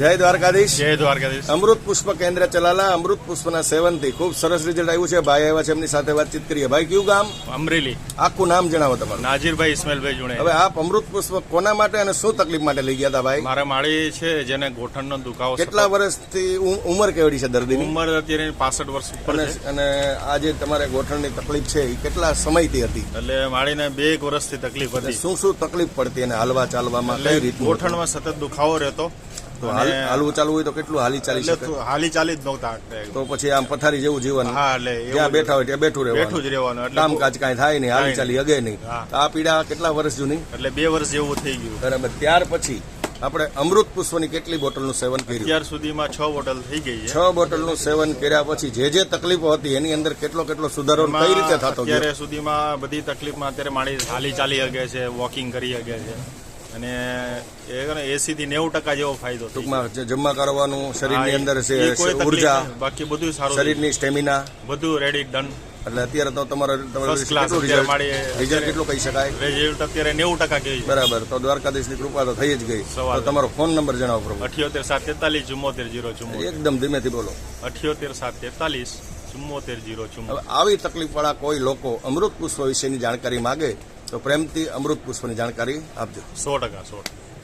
જય દ્વારકાધીશ. જય દ્વારકાધીશ. અમૃત પુષ્પ કેન્દ્ર ચલાલા અમૃત પુષ્પના સેવનથી ખૂબ સરસ રિઝલ્ટ આવ્યું છે. ભાઈ આવ્યા છે એમની સાથે વાતચીત કરીએ. ભાઈ કયું ગામ? અમરેલી. આખું નામ જણાવો તમારું. નાજીરભાઈ ઇસ્માઇલભાઈ જુણે. હવે આપ અમૃત પુષ્પ કોના માટે અને શું તકલીફ માટે લઈ ગયા હતા ભાઈ? મારા માળી છે જેને ગોઠણનો દુખાવો કેટલા વર્ષથી ઉંમર કેવડી છે દર્દીની? ઉંમર અત્યારે પાસઠ વર્ષ ઉપર અને આજે આ જે તમારે ગોઠણની તકલીફ છે એ કેટલા સમયથી હતી? એટલે માળીને બે એક વર્ષથી તકલીફ હતી. શું શું તકલીફ પડતી અને હાલવા ચાલવામાં કઈ રીતે ગોઠણમાં સતત દુખાવો રહેતો. તો હાલ- હાલવું ચાલવું હોય તો કેટલું હાલી ચાલી શકે? હાલી ચાલી જ નહોતા તો પછી આમ પથારી જેવું જીવન. હા એટલે એવું જ્યાં બેઠા હોય ત્યાં બેઠું રહેવાનું. બેઠું જ રહેવાનું કામકાજ કાંઈ થાય નહીં હાલી ચાલી અગે નહીં. આ પીડા કેટલા વર્ષ જૂની? એટલે બે વર્ષ જેવું થઈ ગયું. બરાબર. ત્યાર પછી આપણે અમૃત પુષ્પની કેટલી બોટલનું સેવન કર્યું? અત્યાર સુધીમાં છ બોટલ થઈ ગઈ છે. બોટલનું સેવન કર્યા પછી જે જે તકલીફો હતી એની અંદર કેટલો કેટલો સુધારો કઈ રીતે થતો અત્યારે સુધીમાં બધી તકલીફમાં અત્યારે માણી હાલી ચાલી શકે છે વોકિંગ કરી શકે છે. અને એ એસી થી નેવું ટકા જેવો ફાયદો ટૂંકમાં જમવા કરવાનું શરીરની અંદર છે ઊર્જા બાકી બધું સારું શરીરની સ્ટેમિના. બધું રેડી ડન એટલે અત્યારે તો તમારો રિઝલ્ટ કેટલું કહી શકાય? રિઝલ્ટ અત્યારે નેવું ટકા કહી બરાબર તો દ્વારકાધીશની કૃપા તો થઈ જ ગઈ. તો તમારો ફોન નંબર જણાવો પ્રભુ. અઠ્યોતેર સાત તેતાલીસ ચુમ્મોતેર જીરો ચુમ્મોતેર. એકદમ ધીમેથી બોલો. અઠ્યોતેર સાત તેતાલીસ ચુમ્મોતેર જીરો હવે આવી તકલીફવાળા કોઈ લોકો અમૃત પુષ્પ વિશેની જાણકારી માગે તો પ્રેમથી અમૃત પુષ્પની જાણકારી આપજો. સો ટકા સો ટકા.